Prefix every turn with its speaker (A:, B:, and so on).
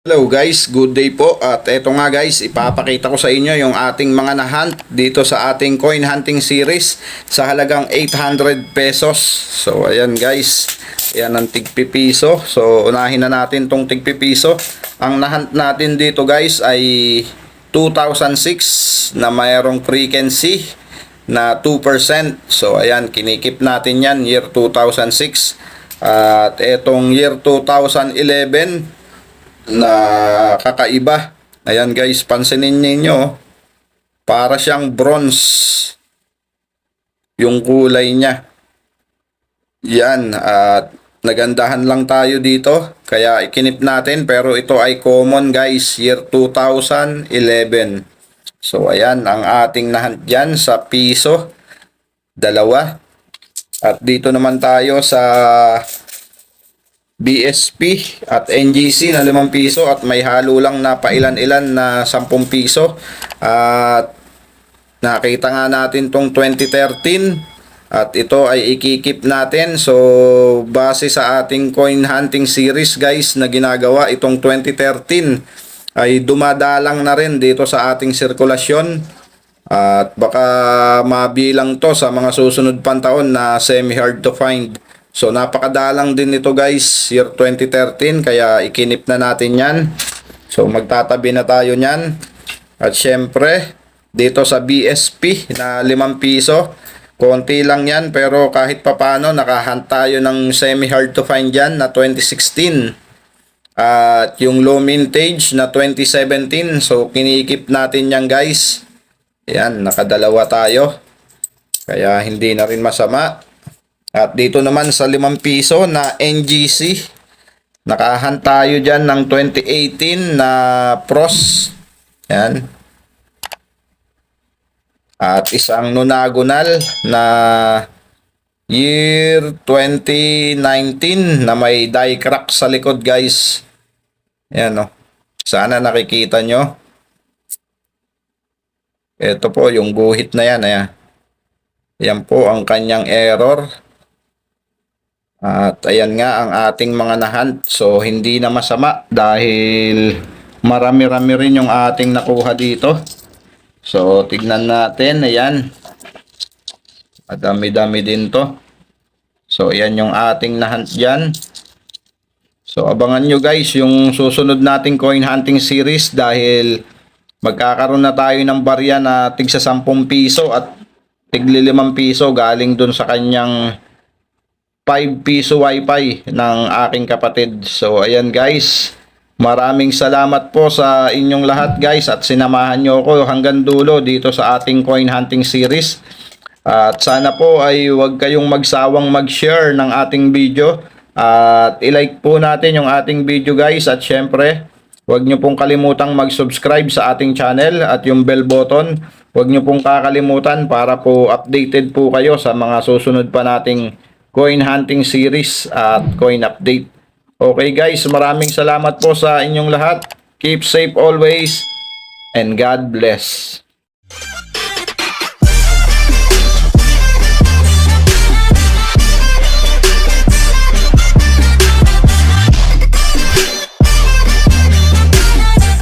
A: Hello guys, good day po at eto nga guys, ipapakita ko sa inyo yung ating mga nahunt dito sa ating coin hunting series sa halagang 800 pesos. So ayan guys, ayan ang tigpipiso. So unahin na natin tong tigpipiso. Ang nahunt natin dito guys ay 2006 na mayroong frequency na 2%. So ayan, kinikip natin yan year 2006. At etong year 2011 na kakaiba. Ayan guys, pansinin ninyo. Para siyang bronze yung kulay niya. Yan, at nagandahan lang tayo dito. Kaya ikinip natin pero ito ay common guys, year 2011. So ayan, ang ating nahunt dyan sa piso. Dalawa. At dito naman tayo sa BSP at NGC na 5 piso at may halo lang na pailan-ilan na 10 piso. At nakita nga natin tong 2013 at ito ay ikikip natin. So base sa ating coin hunting series guys na ginagawa itong 2013 ay dumadalang na rin dito sa ating sirkulasyon. At baka mabilang to sa mga susunod pang taon na semi hard to find So napakadalang din ito guys, year 2013 kaya ikinip na natin 'yan. So magtatabi na tayo niyan. At syempre, dito sa BSP na 5 piso, konti lang 'yan pero kahit papano nakahunt tayo ng semi hard to find diyan na 2016. At yung low mintage na 2017, so kinikip natin 'yan guys. Yan, nakadalawa tayo. Kaya hindi na rin masama. At dito naman sa 5 piso na NGC, nakahan tayo dyan ng 2018 na PROS. Yan. At isang nonagonal na year 2019 na may die crack sa likod guys. Yan o. Sana nakikita nyo. Ito po yung guhit na yan. Ayan. Yan po ang kanyang error. At ayan nga ang ating mga nahunt. So hindi na masama dahil marami-rami rin yung ating nakuha dito. So tignan natin. Ayan. Madami-dami din to. So ayan yung ating nahunt dyan. So abangan nyo guys yung susunod nating coin hunting series dahil magkakaroon na tayo ng barya na tig sa 10 piso at tigli 5 piso galing dun sa kanyang 5 piso wifi ng aking kapatid. So ayan guys, maraming salamat po sa inyong lahat guys at sinamahan nyo ako hanggang dulo dito sa ating coin hunting series. At sana po ay huwag kayong magsawang mag-share ng ating video at ilike po natin yung ating video guys at syempre huwag nyo pong kalimutang mag-subscribe sa ating channel at yung bell button huwag nyo pong kakalimutan para po updated po kayo sa mga susunod pa nating coin hunting series at coin update. Okay guys, maraming salamat po sa inyong lahat. Keep safe always and God bless.